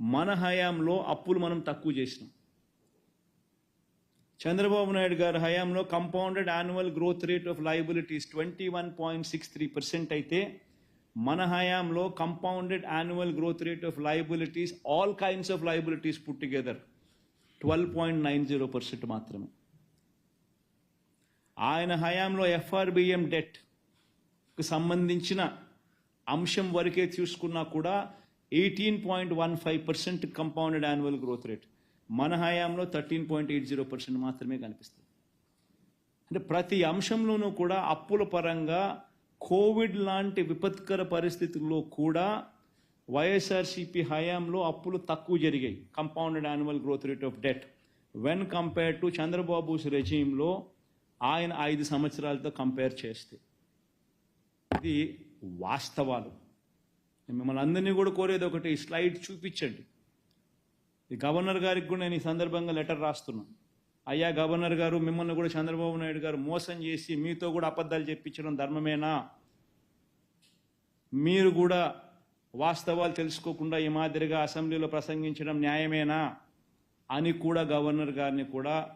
మన హయాంలో అప్పులు మనం తక్కువ చేసినాం. చంద్రబాబు నాయుడు గారి హయాంలో compounded annual growth rate of liabilities twenty one point six three percent అయితే మన హయాంలో compounded annual growth rate of liabilities all kinds of liabilities put together twelve point nine zero percent మాత్రమే. ఆయన హయాంలో ఎఫ్ఆర్బిఎం డెట్కి సంబంధించిన అంశం వరకే చూసుకున్నా కూడా eighteen point one five percent compounded annual growth rate మన హయాంలో thirteen point eight zero percent మాత్రమే కనిపిస్తుంది. అంటే ప్రతి అంశంలోనూ కూడా అప్పుల పరంగా కోవిడ్ లాంటి విపత్కర పరిస్థితుల్లో కూడా వైఎస్ఆర్సీపీ హయాంలో అప్పులు తక్కువ జరిగాయి compounded annual growth rate of debt when compare to Chandrababu's రెజీంలో ఆయన ఐదు సంవత్సరాలతో కంపేర్ చేస్తే ఇది వాస్తవాలు. మిమ్మల్ని అందరినీ కూడా కోరేది ఒకటి స్లైడ్ చూపించండి. ఈ గవర్నర్ గారికి కూడా నేను ఈ సందర్భంగా లెటర్ రాస్తున్నాను అయ్యా గవర్నర్ గారు మిమ్మల్ని కూడా చంద్రబాబు నాయుడు గారు మోసం చేసి మీతో కూడా అబద్ధాలు చెప్పించడం ధర్మమేనా? మీరు కూడా వాస్తవాలు తెలుసుకోకుండా ఈ మాదిరిగా అసెంబ్లీలో ప్రసంగించడం న్యాయమేనా? అని కూడా గవర్నర్ గారిని కూడా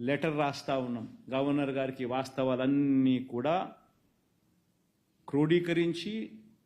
లెటర్ రాస్తా ఉన్నాం. గవర్నర్ గారికి వాస్తవాలన్నీ కూడా క్రోడీకరించి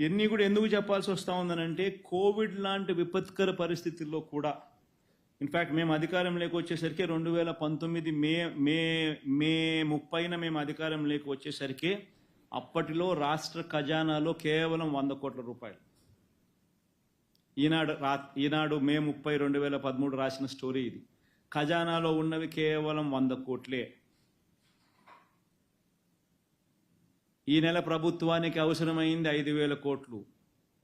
ఇవన్నీ కూడా ఎందుకు చెప్పాల్సి వస్తూ ఉందనంటే కోవిడ్ లాంటి విపత్కర పరిస్థితుల్లో కూడా. ఇన్ఫ్యాక్ట్ మేము అధికారంలోకి వచ్చేసరికి రెండు వేల పంతొమ్మిది మే మే మే ముప్పైన మేము అధికారంలోకి వచ్చేసరికి అప్పటిలో రాష్ట్ర ఖజానాలో కేవలం వంద కోట్ల రూపాయలు. ఈనాడు రా ఈనాడు మే ముప్పై రెండు వేల పదమూడు రాసిన స్టోరీ ఇది. ఖజానాలో ఉన్నవి కేవలం వంద కోట్లే. ఈ నెల ప్రభుత్వానికి అవసరమైంది ఐదు వేల కోట్లు.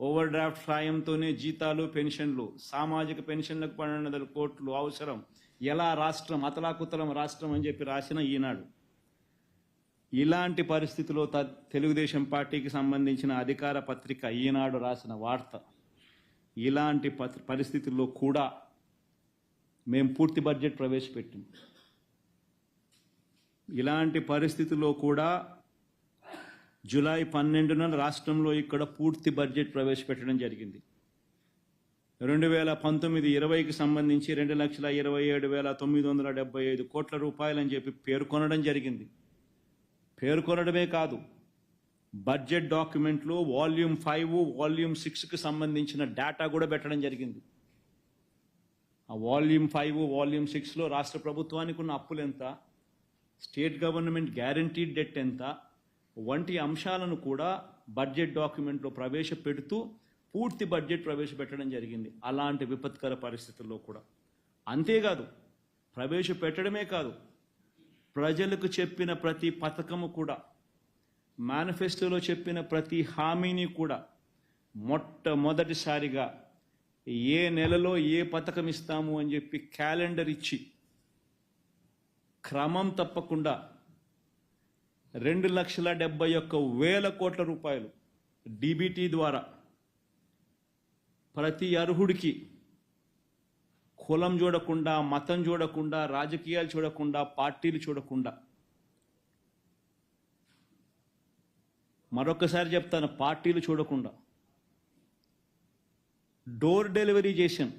ఓవర్ డ్రాఫ్ట్ సాయంతోనే జీతాలు పెన్షన్లు సామాజిక పెన్షన్లకు పన్నెండు వందల కోట్లు అవసరం. ఎలా రాష్ట్రం అతలాకుతలం రాష్ట్రం అని చెప్పి రాసిన ఈనాడు. ఇలాంటి పరిస్థితిలో త- తెలుగుదేశం పార్టీకి సంబంధించిన అధికార పత్రిక ఈనాడు రాసిన వార్త. ఇలాంటి పరిస్థితుల్లో కూడా మేము పూర్తి బడ్జెట్ ప్రవేశపెట్టాం. ఇలాంటి పరిస్థితుల్లో కూడా జూలై పన్నెండున రాష్ట్రంలో ఇక్కడ పూర్తి బడ్జెట్ ప్రవేశపెట్టడం జరిగింది. రెండు వేల పంతొమ్మిది ఇరవైకి సంబంధించి రెండు లక్షల ఇరవై ఏడు వేల తొమ్మిది వందల డెబ్బై ఐదు కోట్ల రూపాయలని చెప్పి పేర్కొనడం జరిగింది. పేర్కొనడమే కాదు బడ్జెట్ డాక్యుమెంట్లో వాల్యూమ్ ఫైవ్ వాల్యూమ్ సిక్స్కి సంబంధించిన డేటా కూడా పెట్టడం జరిగింది. ఆ వాల్యూమ్ ఫైవ్ వాల్యూమ్ సిక్స్లో రాష్ట్ర ప్రభుత్వానికి ఉన్న అప్పులు ఎంత? స్టేట్ గవర్నమెంట్ గ్యారంటీడ్ డెట్ ఎంత? వంటి అంశాలను కూడా బడ్జెట్ డాక్యుమెంట్లో ప్రవేశపెడుతూ పూర్తి బడ్జెట్ ప్రవేశపెట్టడం జరిగింది. అలాంటి విపత్కర పరిస్థితుల్లో కూడా. అంతేకాదు ప్రవేశపెట్టడమే కాదు ప్రజలకు చెప్పిన ప్రతి పథకము కూడా మేనిఫెస్టోలో చెప్పిన ప్రతి హామీని కూడా మొట్టమొదటిసారిగా ఏ నెలలో ఏ పథకం ఇస్తాము అని చెప్పి క్యాలెండర్ ఇచ్చి క్రమం తప్పకుండా రెండు లక్షల డెబ్బై ఒక్క వేల కోట్ల రూపాయలు డిబిటీ ద్వారా ప్రతి అర్హుడికి కులం చూడకుండా మతం చూడకుండా రాజకీయాలు చూడకుండా పార్టీలు చూడకుండా. మరొకసారి చెప్తాను పార్టీలు చూడకుండా. డోర్ డెలివరీ చేశాం.